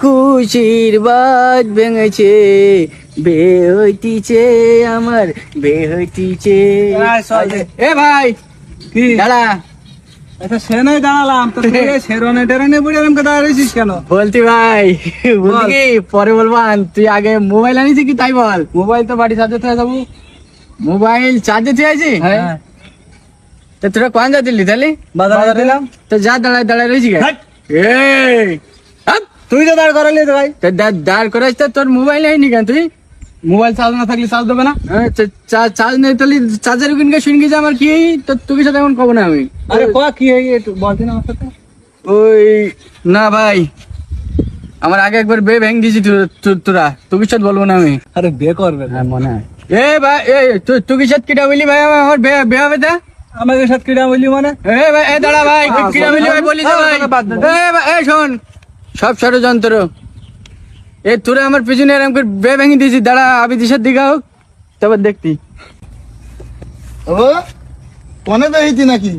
খুশির বাদ ভেঙেছে বে হইতিছে আমার বে হইতিছে। এ ভাই কি? দাঁড়া। আচ্ছা সে নাই দাঁড়ালাম তো তুই শেরনে টেরনে পড়ে এরকম দাঁড়িয়েছিস কেন? বলতি ভাই বলতি পরে বলবান তুই আগে মোবাইল আনিছি কি তাই বল। মোবাইল তো বাড়ি চার্জে থেকে যাব। মোবাইল চার্জে আছি হ্যাঁ। তো তোরা কোন যা দিলি তাহলে? বাজারে দিলাম তো যা দাঁড়ায় দাঁড়ায় রয়েছি এই। তুই তো দাঁড় করালি তো ভাই দাঁড় করাইছ তো তোর মোবাইল হয়নি কেন তুই? মোবাইল চার্জ না থাকলে চার্জ দেবে না। হ্যাঁ, চার্জ নেই তাহলে চার্জার কিনকে শুনকে যে আমার কি তো তোকে সাথে এখন কব না আমি। আরে ক কি হয়ে একটু বলছি না আমার সাথে। ওই না ভাই আমার আগে একবার বে ভেঙে দিয়েছি তোরা। তোকে সাথে বলব না আমি। আরে বে করবে। হ্যাঁ মনে হয়। এ ভাই এ তুই তোকে সাথে কিটা বলি ভাই আমার বে বে হবে তা? আমাকে সাথে কিরা বললি মানে? এ ভাই এ দাঁড়া ভাই হ্যাঁ, কিটা বলি ভাই বলি। এ ভাই এ শোন। সব ষড়যন্ত্র এ তোরে আমার পিছনে এরকম করে বে ভেঙে দিয়েছি। দাঁড়া আবি দিশার দিকে হোক তারপর দেখতি। ও কনে বেহিতি নাকি?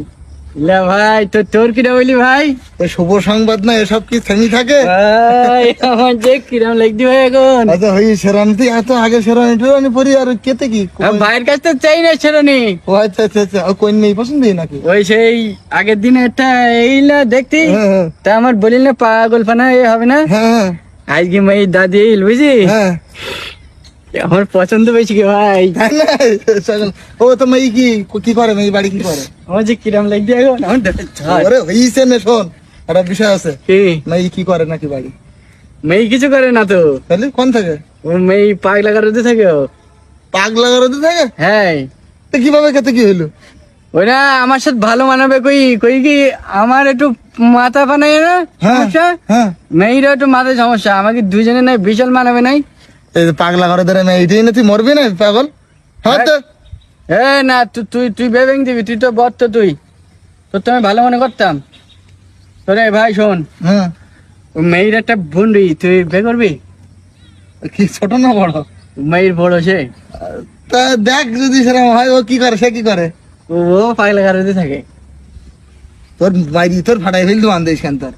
লে ভাই তো তোর কিটা বলি ভাই? এই শুভ সংবাদ না এসব কি থেমি থাকে? ভাই আমার যে কিরম লাগদি ভাই এখন। আচ্ছা হই সেরানিতে এত আগে সেরানি টেরানি পরি আর কেতে কি ভাইয়ের কাছ থেকে চাই না ছেড়নি ও আচ্ছা আচ্ছা আচ্ছা কোন নেই পছন্দই নাকি? ওই সেই আগের দিনে একটা এইলা দেখতি? হ্যাঁ হ্যাঁ। তা আমার বলিল না পাগল ফানা এ হবে না? হ্যাঁ হ্যাঁ। আজকে মাই দাদি বুঝি হ্যাঁ। আমার পছন্দ পেয়েছি কি ভাই? না? সকল- ও তো মেয়ে কি কি করে মেয়ে বাড়ি কি করে? আমার যে কিরম এখন আমার দেখে ছাড়। ওরে হইছে নে শোন একটা বিষয় আছে। কি? মেয়ে কি করে নাকি বাড়ি? মেয়ে কিছু করে না তো। তাহলে কোন থাকে? ও মেয়ে পাগলা কারোতে থাকে ও। পাগলা করতে থাকে? হ্যাঁ। তো কীভাবে খেতে কি হইল? ওই না আমার সাথে ভালো মানাবে কই কই কি আমার একটু মাথা বানায় না হ্যাঁ সমস্যা? হ্যাঁ। মেয়েরা একটু মাথায় সমস্যা আমাকে দুজনে নাই বিশাল মানাবে নাই। পাগলা করে ধরে মেয়ে এইটাই না তুই মরবি না পাগল? হ্যাঁ তো। এ না তুই তুই বেবেং দিবি তুই তো বর তো তুই। তোর তো আমি ভালো মনে করতাম। তোরে ভাই শোন। হ্যাঁ। মেয়ের একটা বুন্ডি তুই বে করবি? কি ছোট না বড়? মেয়ের বড় সে। তা দেখ যদি সেরকম হয় ও কি করে সে কি করে? ও পাগলা কারোতে থাকে। তোর বাইরে তোর ফাটাই ফেল তো কেন তোর।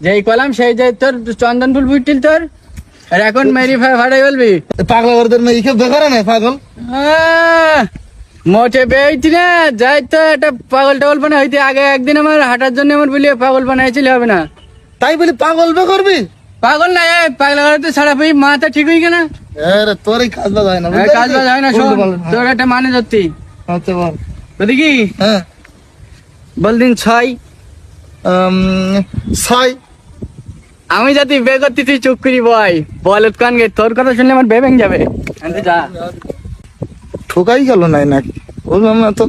যেই কলাম সেই যে তোর চন্দন ফুল বুঝছিল তোর আর এখন মেরি ভাই বলবি পাগলা করে তোর মেয়ে কেউ বেকার না পাগল? মোটে বেইতি না যাই তো একটা পাগল টাগল বানা হইতে আগে একদিন আমার হাঁটার জন্য আমার বলি পাগল বানাইছিল হবে না। তাই বলি পাগল বে করবি? পাগল না এ পাগলা কারোতে ছাড়া পেয়ে মাথা ঠিক হয়ে গেল আরে তোর এই কাজ বাজ হয় না কাজ বাজ হয় না শোন। তোর একটা মানে ধরতি আচ্ছা বল। বলি কি? হ্যাঁ। বল দিন ছয় ছয়। আমি যদি বে করতে, তুই চুপ করি বয়। বল কান গে তোর কথা শুনলে আমার বেবেং যাবে। যা। ঠোকাই গেল নাই নাকি? ও না তো।